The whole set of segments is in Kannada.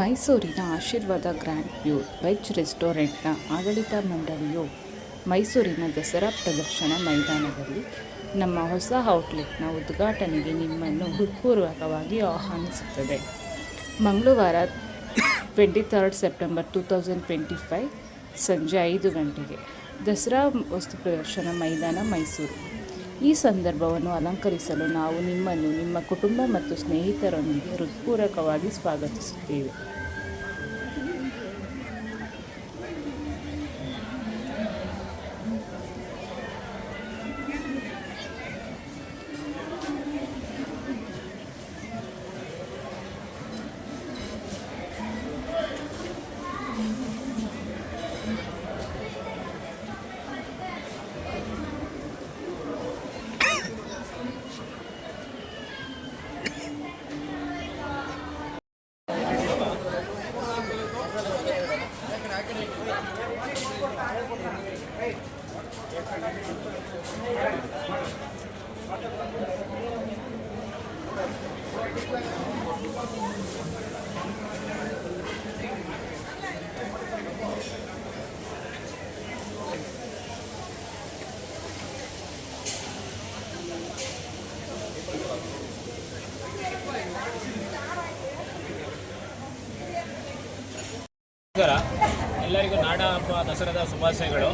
ಮೈಸೂರಿನ ಆಶೀರ್ವಾದ ಗ್ರ್ಯಾಂಡ್ ಪ್ಯೂರ್ ವೆಜ್ ರೆಸ್ಟೋರೆಂಟ್ನ ಆಡಳಿತ ಮಂಡಳಿಯು ಮೈಸೂರಿನ ದಸರಾ ಪ್ರದರ್ಶನ ಮೈದಾನದಲ್ಲಿ ನಮ್ಮ ಹೊಸ ಔಟ್ಲೆಟ್ನ ಉದ್ಘಾಟನೆಗೆ ನಿಮ್ಮನ್ನು ಹೃತ್ಪೂರ್ವಕವಾಗಿ ಆಹ್ವಾನಿಸುತ್ತದೆ. ಮಂಗಳವಾರ twenty third September two thousand twenty five ಸಂಜೆ ಐದು ಗಂಟೆಗೆ ದಸರಾ ವಸ್ತು ಪ್ರದರ್ಶನ ಮೈದಾನ ಮೈಸೂರು. ಈ ಸಂದರ್ಭವನ್ನು ಅಲಂಕರಿಸಲು ನಾವು ನಿಮ್ಮನ್ನು ನಿಮ್ಮ ಕುಟುಂಬ ಮತ್ತು ಸ್ನೇಹಿತರೊಂದಿಗೆ ಹೃತ್ಪೂರ್ವಕವಾಗಿ ಸ್ವಾಗತಿಸುತ್ತೇವೆ. ಎಲ್ಲರಿಗೂ ನಾಡ ಹಬ್ಬ ದಸರಾದ ಶುಭಾಶಯಗಳು.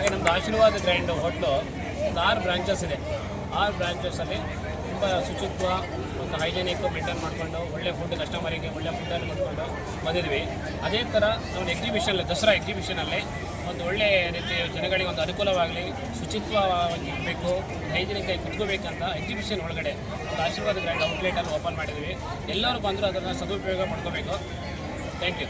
ಹಾಗೆ ನಮ್ಮದು ಆಶೀರ್ವಾದ ಗ್ರ್ಯಾಂಡ್ ಹೋಟ್ಲು ಒಂದು ಆರು ಬ್ರಾಂಚಸ್ ಇದೆ. ಆರು ಬ್ರಾಂಚಸಲ್ಲಿ ತುಂಬ ಶುಚಿತ್ವ ಒಂದು ಹೈಜೆನಿಕ್ ಮೇಂಟೈನ್ ಮಾಡಿಕೊಂಡು ಒಳ್ಳೆ ಫುಡ್ ಕಸ್ಟಮರಿಗೆ ಒಳ್ಳೆ ಫುಡ್ಡನ್ನು ಮಾಡಿಕೊಂಡು ಬಂದಿದ್ವಿ. ಅದೇ ಥರ ನಾವು ಎಕ್ಸಿಬಿಷನ್ ದಸರಾ ಎಕ್ಸಿಬಿಷನಲ್ಲಿ ಒಂದು ಒಳ್ಳೆ ರೀತಿ ಜನಗಳಿಗೆ ಒಂದು ಅನುಕೂಲವಾಗಲಿ, ಶುಚಿತ್ವವಾಗಿ ಇರಬೇಕು ಕುತ್ಕೋಬೇಕಂತ ಎಕ್ಸಿಬಿಷನ್ ಒಳಗಡೆ ಒಂದು ಆಶೀರ್ವಾದ ಗ್ರ್ಯಾಂಡ್ ಔಟ್ಲೆಟನ್ನು ಓಪನ್ ಮಾಡಿದ್ವಿ. ಎಲ್ಲರೂ ಬಂದರೂ ಅದನ್ನು ಸದುಪಯೋಗ ಮಾಡ್ಕೋಬೇಕು ಥ್ಯಾಂಕ್ ಯು